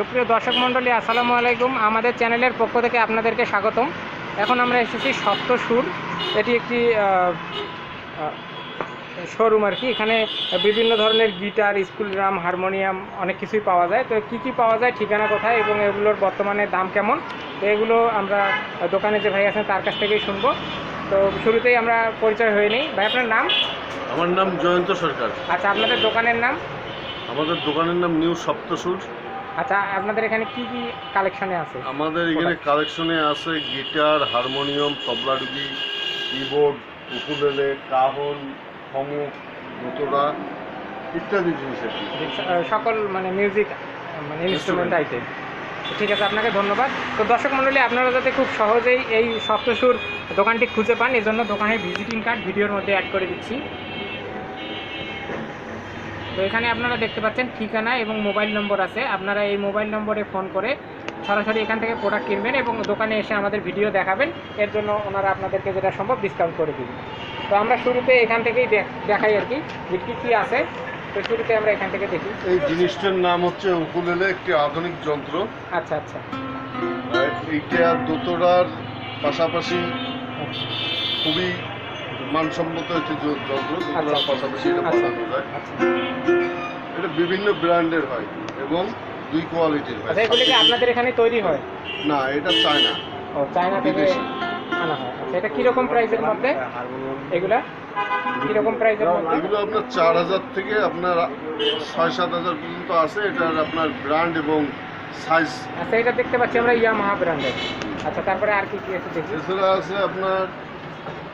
সুপ্রিয় দর্শক মণ্ডলী আসসালামু আলাইকুম। আমাদের চ্যানেলের পক্ষ থেকে আপনাদেরকে স্বাগতম। এখন আমরা এসেছি সপ্ত সুর এটি একটি শোরুম আর কি। এখানে বিভিন্ন ধরনের গিটার স্কুল ড্রাম হারমোনিয়াম অনেক কিছুই পাওয়া যায়। তো কী কী পাওয়া যায় ঠিকানা কোথায় এবং এগুলোর বর্তমানে দাম কেমন তো এগুলো আমরা দোকানে যে ভাই আছেন তার কাছ থেকেই শুনব। তো শুরুতেই আমরা পরিচয় হয়ে নিই। ভাই আপনার নাম? আমার নাম জয়ন্ত সরকার। আচ্ছা আপনাদের দোকানের নাম? আমাদের দোকানের নাম নিউ সপ্তসুর। আচ্ছা আপনাদের এখানে কি কি কালেকশনে আছে? আমাদের এখানে কালেকশনে আছে গিটার হারমোনিয়াম তবলাডুগি কিবোর্ড উকুলেলে কাহন খমক দোতরা ইত্যাদি জিনিস সকল মানে মিউজিক মানে ইনস্ট্রুমেন্ট আইটেম ঠিক আছে আপনাকে ধন্যবাদ। তো দর্শক মণ্ডলী আপনারা যাতে খুব সহজেই এই সপ্তসুর দোকানটি খুঁজে পান এই জন্য দোকানের ভিজিটিং কার্ড ভিডিওর মধ্যে অ্যাড করে দিচ্ছি। তো এখানে আপনারা দেখতে পাচ্ছেন ঠিকানা এবং মোবাইল নম্বর আছে। আপনারা এই মোবাইল নম্বরে ফোন করে সরাসরি এখান থেকে প্রোডাক্ট কিনবেন এবং দোকানে এসে আমাদের ভিডিও দেখাবেন। এর জন্য ওনারা আপনাদেরকে যেটা সম্ভব ডিসকাউন্ট করে দিবেন তো আমরা শুরুতে এখান থেকেই দেখ- দেখাই আর কি যে কী কী আছে। তো শুরুতে আমরা এখান থেকে দেখি। এই জিনিসটার নাম হচ্ছে উকুলেলে একটি আধুনিক যন্ত্র। আচ্ছা আচ্ছা। এইটা দোতরার পাশাপাশি খুবই মানসম্মত একটি যন্ত্র দোতরার আচ্ছা। পাশাপাশি এটা আচ্ছা। বানানো যায়। এটা বিভিন্ন ব্র্যান্ডের হয় এবং দুই কোয়ালিটির হয়। আচ্ছা এগুলি কি আপনাদের এখানে তৈরি হয়? না এটা চায়না। ও চায়না থেকে। আনা হয়। আচ্ছা এটা কীরকম প্রাইসের মধ্যে? এগুলা? কীরকম প্রাইসের মধ্যে? এগুলো আপনার চার হাজার থেকে আপনার ছয় সাত হাজার পর্যন্ত আছে। এটার আপনার ব্র্যান্ড এবং সাইজ আচ্ছা এটা দেখতে পাচ্ছি আমরা ইয়ামাহা ব্র্যান্ডের। আচ্ছা তারপরে আর কি কি আছে দেখি? এছাড়া আছে আপনার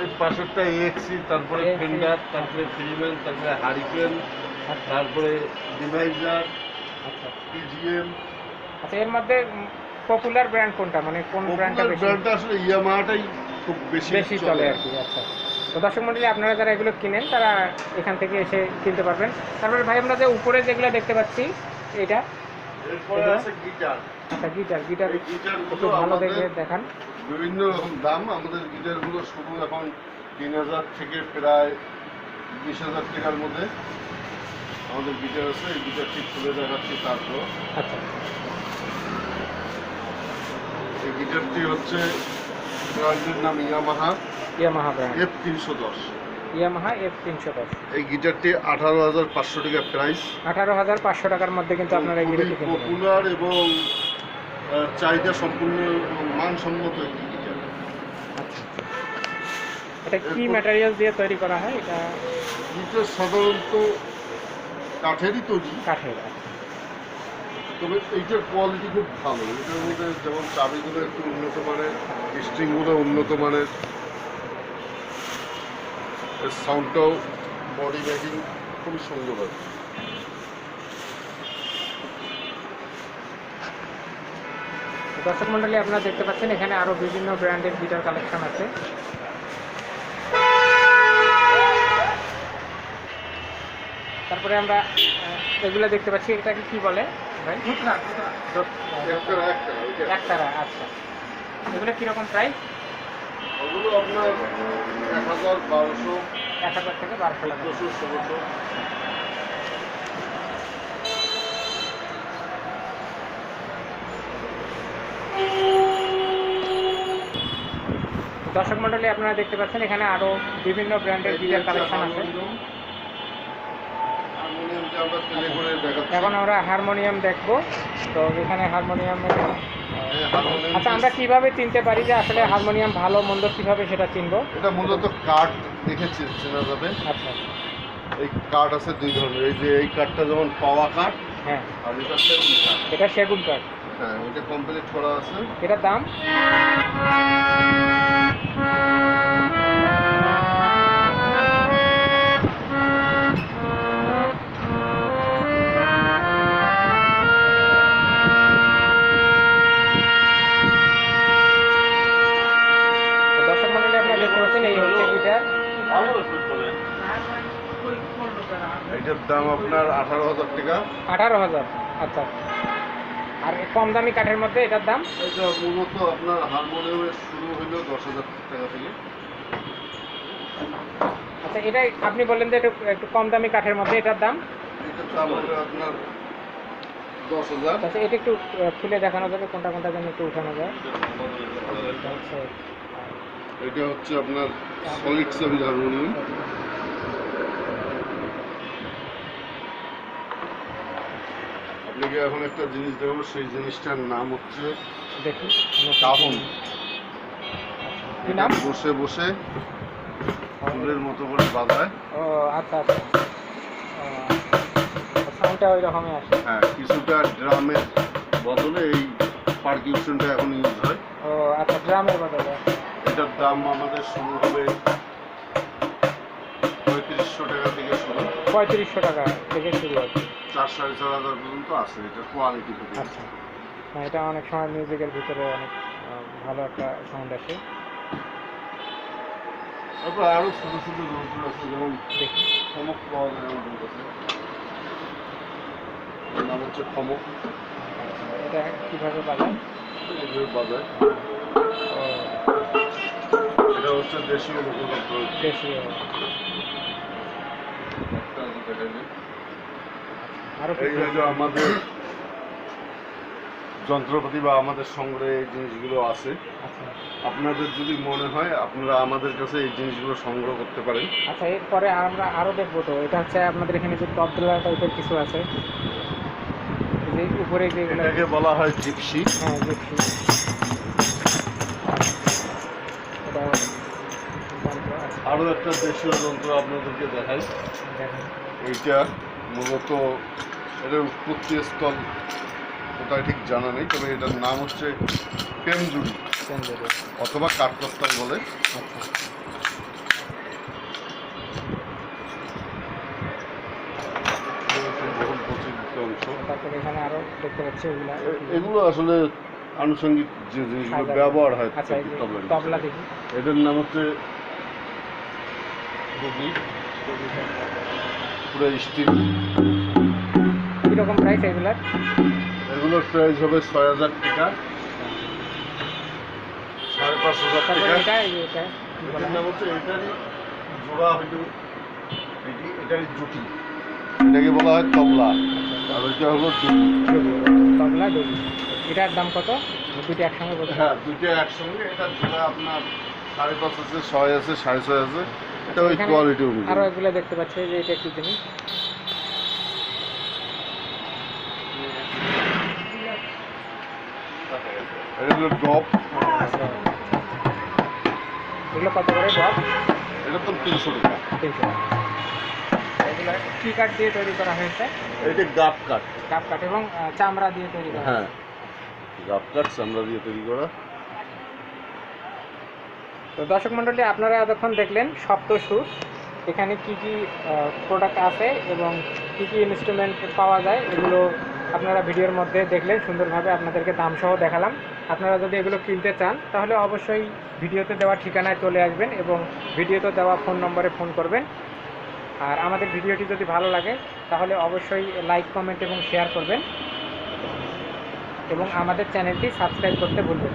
এক্সি তারপরে ফেন্ডার তারপরে ফ্রিম্যান তারপরে হারিকেন তারপরে ডিভাইজার আচ্ছা। পিজিএম আচ্ছা এর মধ্যে পপুলার ব্র্যান্ড কোনটা? মানে কোন ব্র্যান্ডটা বেশি? ব্র্যান্ডটা আসলে ইয়ামাহাটাই খুব বেশি বেশি চলে আর কি। আচ্ছা। তো দর্শক মন্ডলী আপনারা যারা এগুলো কিনেন তারা এখান থেকে এসে কিনতে পারবেন। তারপরে ভাই আমরা যে উপরে যেগুলো দেখতে পাচ্ছি এটা এরপরে আছে গিটার আচ্ছা গিটার গিটার একটু ভালো দেখে দেখান। বিভিন্ন রকম দাম আমাদের গিটারগুলো শুরু এখন তিন হাজার থেকে প্রায় বিশ হাজার টাকার মধ্যে আমাদের গিটার আছে। এই গিটারটি খুলে দেখাচ্ছি তারপর। আচ্ছা। এই গিটারটি হচ্ছে ব্র্যান্ডের নাম ইয়ামাহা। Yamaha brand. এফ তিনশো দশ। ইয়ামাহা এফ তিনশো দশ। এই গিটারটি আঠারো হাজার পাঁচশো টাকা প্রাইস আঠারো হাজার পাঁচশো টাকার মধ্যে কিন্তু আপনারা এই গিটারটি পপুলার এবং চাহিদা সম্পূর্ণ মানসম্মত একটি গিটার এটা কি ম্যাটেরিয়াল দিয়ে তৈরি করা হয়? এটা গিটার সাধারণত কাঠেরই তৈরি। কাঠের। তবে এইটার কোয়ালিটি খুব ভালো। এটার মধ্যে যেমন চাবিগুলো একটু উন্নত মানের স্ট্রিংগুলো উন্নত মানের সাউন্ডটাও বডি মেকিং খুবই সুন্দর হয়। দর্শক মন্ডলী আপনারা দেখতে পাচ্ছেন এখানে আরও বিভিন্ন ব্র্যান্ডের গিটার কালেকশন আছে। তারপরে আমরা এগুলো দেখতে পাচ্ছি এটাকে কি বলে ভাই? একতারা আচ্ছা। এগুলো কীরকম প্রাইস? ওগুলো আপনার এক হাজার বারোশো এক হাজার থেকে বারোশো টাকা। দর্শক মন্ডলী আপনারা দেখতে পাচ্ছেন এখানে আরও বিভিন্ন ব্র্যান্ডের গিটার কালেকশন আছে। এখন আমরা হারমোনিয়াম দেখব। তো এখানে হারমোনিয়ামের হারমোনিয়াম আচ্ছা আমরা কীভাবে চিনতে পারি যে আসলে হারমোনিয়াম ভালো মন্দ কীভাবে সেটা চিনবো? এটা মূলত কাঠ দেখে চেনা যাবে। আচ্ছা। এই কাঠ আছে দুই ধরনের। এই যে এই কাঠটা যেমন পাওয়া কাঠ হ্যাঁ। আর এটা সেগুন কাঠ। এটা সেগুন কাঠ। হ্যাঁ এটা কমপ্লিট করা আছে। এটার দাম? এইটার দাম আপনার আঠারো হাজার টাকা। আঠারো হাজার আচ্ছা। আর কম দামি কাঠের মধ্যে এটার দাম? এটা মূলত আপনার হারমোনিয়ামের শুরু হলো দশ হাজার টাকা থেকে। আচ্ছা এটাই আপনি বললেন যে একটু একটু কম দামি কাঠের মধ্যে এটার দাম? এটার দাম হবে আপনার দশ হাজার। আচ্ছা এটা একটু খুলে দেখানো যাবে কোনটা কোনটা যেন একটু উঠানো যায়। আচ্ছা, এটা হচ্ছে আপনার সলিড সেভিল হারমোনিয়াম। আপনাকে এখন একটা জিনিস দেবো সেই জিনিসটার নাম হচ্ছে দেখি কাবন নাম? বসে বসে ফুলের মতো করে বাজায়। ও আচ্ছা আচ্ছা। সাউন্ডটা ওই রকমই আসে। হ্যাঁ কিছুটা ড্রামের বদলে এই পারকিউশনটা এখন ইউজ হয়। ও আচ্ছা ড্রামের বদলে। এটার দাম আমাদের শুরু হবে পঁয়ত্রিশশো টাকা থেকে শুরু হচ্ছে চার সাড়ে চার হাজার পর্যন্ত আছে এটা কোয়ালিটি আচ্ছা। হ্যাঁ এটা অনেক সময় মিউজিকের ভিতরে অনেক ভালো একটা সাউন্ড আসে। তারপর আরও ছোট ছোট যন্ত্র আছে যেমন দেখি। খমক পাওয়া যায় আমাদের কাছে। নাম হচ্ছে খমক। এটা কীভাবে বাজায়? এগুলো বাজায়। এটা হচ্ছে দেশীয় লোকযন্ত্র বেশি একটা আছে দেখাইলে। আরও এই হলো আমাদের যন্ত্রপাতি বা আমাদের সংগ্রহে এই জিনিসগুলো আছে। আচ্ছা। আপনাদের যদি মনে হয় আপনারা আমাদের কাছে এই জিনিসগুলো সংগ্রহ করতে পারেন। আচ্ছা এরপরে আমরা আরও দেখব তো। এটা হচ্ছে আপনাদের এখানে যে টপদোলা টাইপের কিছু আছে। এই যে উপরে যেগুলো এটাকে বলা হয় জিপসি। হ্যাঁ আছে আরও একটা দেশীয় যন্ত্র আপনাদেরকে দেখাই। এইটা মূলত এটার উৎপত্তি স্থল কোথায় ঠিক জানা নেই তবে এটার নাম হচ্ছে পেমজুড়ি অথবা কাঠকস্তাল বলে। এগুলো। আসলে আনুষঙ্গিক যে জিনিসগুলো ব্যবহার হয় আচ্ছা তবলা এটার নাম হচ্ছে পুরো স্টিল কীরকম প্রাইস এগুলার? এগুলোর প্রাইস হবে ছয় হাজার টাকা। সাড়ে পাঁচ হাজার টাকা। এটার নাম হচ্ছে এটারই জোড়া হইল এটি এটারই জুটি। এটাকে বলা হয় তবলা। আর হলো তবলা ডুবি এটার দাম কত? দুটো একসঙ্গে হ্যাঁ দুইটা একসঙ্গে। এটা জোড়া আপনার সাড়ে পাঁচ আছে ছয় আছে সাড়ে ছয় আছে। এটা ওই কোয়ালিটি আরও অনুযায়ী এগুলো দেখতে পাচ্ছি যে এটা কি জিনিস? এটা হলো ডপ। এগুলো কত করে বল এটা তো তিনশো টাকা। তিনশো এগুলো কি কাঠ দিয়ে তৈরি করা হয়েছে? এটা গাপ কাঠ। কাপ কাঠ এবং চামড়া দিয়ে তৈরি করা। হ্যাঁ। গাপ কাঠ চামড়া দিয়ে তৈরি করা। তো দর্শক মণ্ডলী, আপনারা এতক্ষণ দেখলেন সপ্তসুর। এখানে কি কি প্রোডাক্ট আছে এবং কি কি ইনস্ট্রুমেন্ট পাওয়া যায়, এগুলো আপনারা ভিডিওর মধ্যে দেখলেন, সুন্দরভাবে আপনাদেরকে দাম সহ দেখালাম। আপনারা যদি এগুলো কিনতে চান, তাহলে অবশ্যই ভিডিওতে দেওয়া ঠিকানায় চলে আসবেন এবং ভিডিওতে দেওয়া ফোন নম্বরে ফোন করবেন। আর আমাদের ভিডিওটি যদি ভালো লাগে, তাহলে অবশ্যই লাইক, কমেন্ট এবং শেয়ার করবেন। এবং আমাদের চ্যানেলটি সাবস্ক্রাইব করতে ভুলবেন।